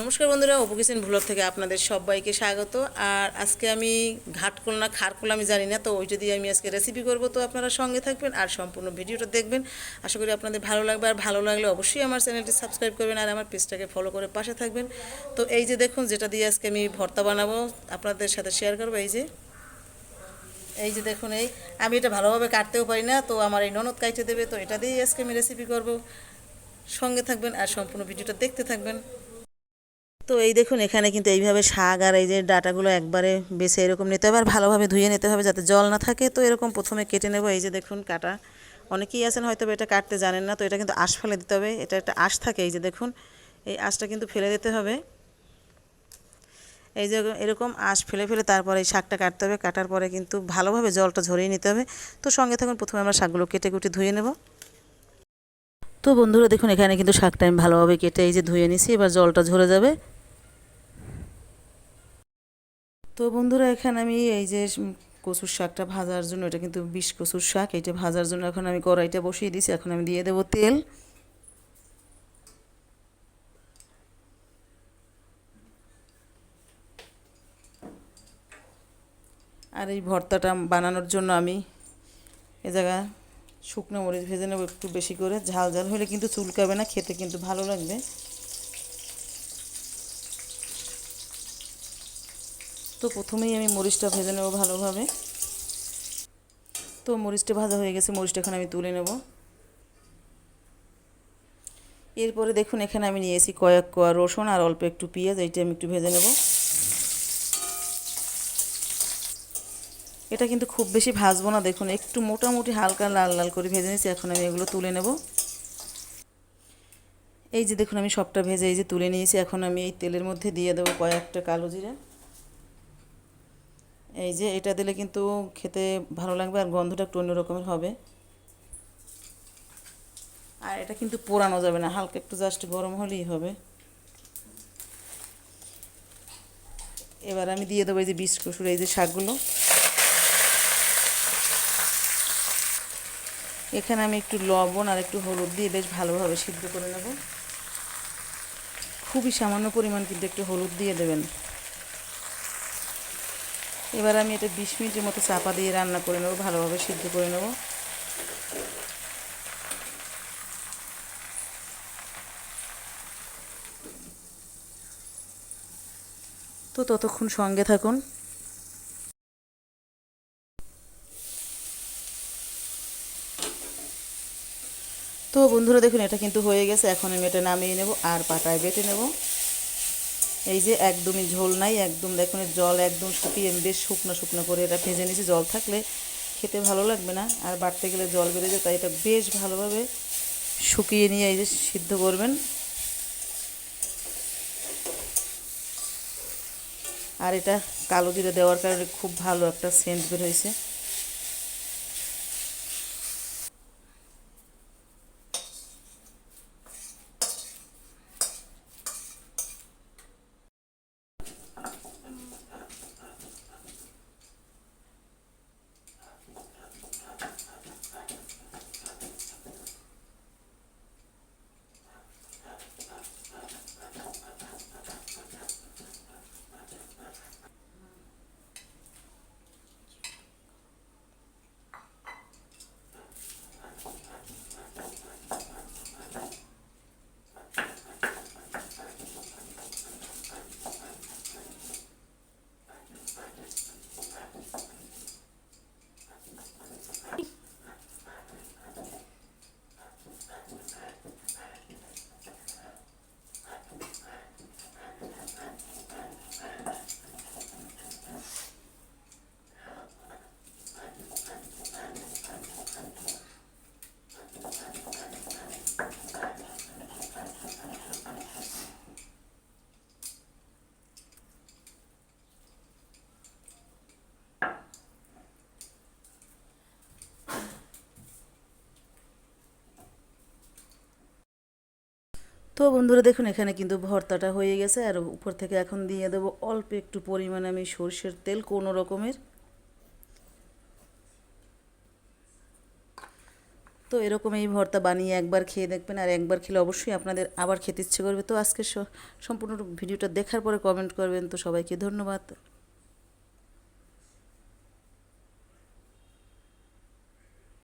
নমস্কার বন্ধুরা, অপু কিচেন থেকে আপনাদের সবাইকে স্বাগত। আর আজকে আমি ঘাটকোল না খারকোল আমি জানি না, তো ওই যদি আমি আজকে রেসিপি করব, তো আপনারা সঙ্গে থাকবেন আর সম্পূর্ণ ভিডিওটা দেখবেন। আশা করি আপনাদের ভালো লাগবে, আর ভালো লাগলে অবশ্যই আমার চ্যানেলটি সাবস্ক্রাইব করবেন আর আমার পেজটাকে ফলো করে পাশে থাকবেন। তো এই যে দেখুন, যেটা দিয়ে আজকে আমি ভর্তা বানাবো, আপনাদের সাথে শেয়ার করব এই যে। এই যে দেখুন, এই আমি এটা ভালোভাবে কাটতেও পারি না, তো আমার এই ননদ কাইটে দেবে, তো এটা দিয়েই আজকে আমি রেসিপি করব। সঙ্গে থাকবেন আর সম্পূর্ণ ভিডিওটা দেখতে থাকবেন। তো এই দেখুন, এখানে কিন্তু এইভাবে শাক আর এই যে ডাটাগুলো একবারে বেছে এরকম নিতে হবে আর ভালোভাবে ধুয়ে নিতে হবে যাতে জল না থাকে। তো এরকম প্রথমে কেটে নেব, এই যে দেখুন কাটা। অনেকেই আছেন হয়তো এটা কাটতে জানেন না, তো এটা কিন্তু আঁশ ফেলে দিতে হবে। এটা একটা আঁশ থাকে, এই যে দেখুন, এই আঁশটা কিন্তু ফেলে দিতে হবে। এই যে এরকম আঁশ ফেলে ফেলে তারপরে এই শাকটা কাটতে হবে। কাটার পরে কিন্তু ভালোভাবে জলটা ঝরিয়ে নিতে হবে। তো সঙ্গে থাকুন, প্রথমে আমরা শাকগুলো কেটে কুটে ধুয়ে নেব। তো বন্ধুরা, দেখুন, এখানে কিন্তু শাকটা আমি ভালোভাবে কেটে এই যে ধুয়ে নিছি, এবার জলটা ঝরে যাবে। তো বন্ধুরা, এখানে আমি এই যে কচুর শাকটা ভাজার জন্য, এটা কিন্তু বিষ কচুর শাক এইটা ভাজার জন্য এখন আমি কড়াইটা বসিয়ে দিছি, এখন আমি দিয়ে দেবো তেল। আর এই ভর্তাটা বানানোর জন্য আমি এ জায়গায় শুকনো মরিচ ভেজে নেব একটু বেশি করে, ঝাল ঝাল হলে কিন্তু চুলকাবে না, খেতে কিন্তু ভালো লাগবে। তো প্রথমেই আমি মরিচটা ভেজে নেব ভালোভাবে। তো মরিচটা ভাজা হয়ে গেছে, মরিচটা এখন আমি তুলে নেব। এরপরে দেখুন, এখানে আমি নিয়েছি কয়েক কোয়া রসুন আর অল্প একটু পেঁয়াজ, এইটা আমি একটু ভেজে নেব। এটা কিন্তু খুব বেশি ভাজবো না, দেখুন, একটু মোটামুটি হালকা লাল লাল করে ভেজে নিয়েছি, এখন আমি এগুলো তুলে নেব। এই যে দেখুন, আমি সবটা ভেজে এই যে তুলে নিয়েছি, এখন আমি এই তেলের মধ্যে দিয়ে দেবো কয়েকটা কালো জিরা। এই যে এটা দিলে কিন্তু খেতে ভালো লাগবে আর গন্ধটা একটু অন্য রকমের হবে। আর এটা কিন্তু পোড়ানো যাবে না, হালকা একটু জাস্ট গরম হলেই হবে। এবার আমি দিয়ে দেবো এই যে বিষ কসুর এই যে শাকগুলো। এখানে আমি একটু লবণ আর একটু হলুদ দিয়ে বেশ ভালোভাবে সিদ্ধ করে নেব। খুবই সামান্য পরিমাণ কিন্তু একটু হলুদ দিয়ে দেবেন। এবার আমি এটা বিশ মিনিটের মতো চাপা দিয়ে রান্না করে নেব, ভালোভাবে সিদ্ধ করে নেব। তো ততক্ষণ সঙ্গে থাকুন। তো বন্ধুরা দেখুন, এটা কিন্তু হয়ে গেছে। এখন আমি এটা নামিয়ে নেব আর পাটায় বেটে নেব। এই যে একদমই ঝোল নাই, একদম দেখুন জল একদম শুকিয়ে বেশ শুকনো শুকনো করে এটা ভেজে নিয়েছি। জল থাকলে খেতে ভালো লাগবে না, আর বাড়তে গেলে জল বেড়ে যায়, তাই এটা বেশ ভালোভাবে শুকিয়ে নিয়ে এই যে সিদ্ধ করবেন। আর এটা কালো জিরে দেওয়ার কারণে খুব ভালো একটা সেন্ট বের হয়েছে। তো বন্ধুরা দেখুন, এখানে কিন্তু ভর্তাটা হয়ে গেছে। আর উপর থেকে এখন দিয়ে দেবো অল্প একটু পরিমাণে আমি সর্ষের তেল, কোনো রকমের। তো এরকম এই ভর্তা বানিয়ে একবার খেয়ে দেখবেন, আর একবার খেলে অবশ্যই আপনাদের আবার খেতে ইচ্ছে করবে। তো আজকে সম্পূর্ণ ভিডিওটা দেখার পরে কমেন্ট করবেন। তো সবাইকে ধন্যবাদ।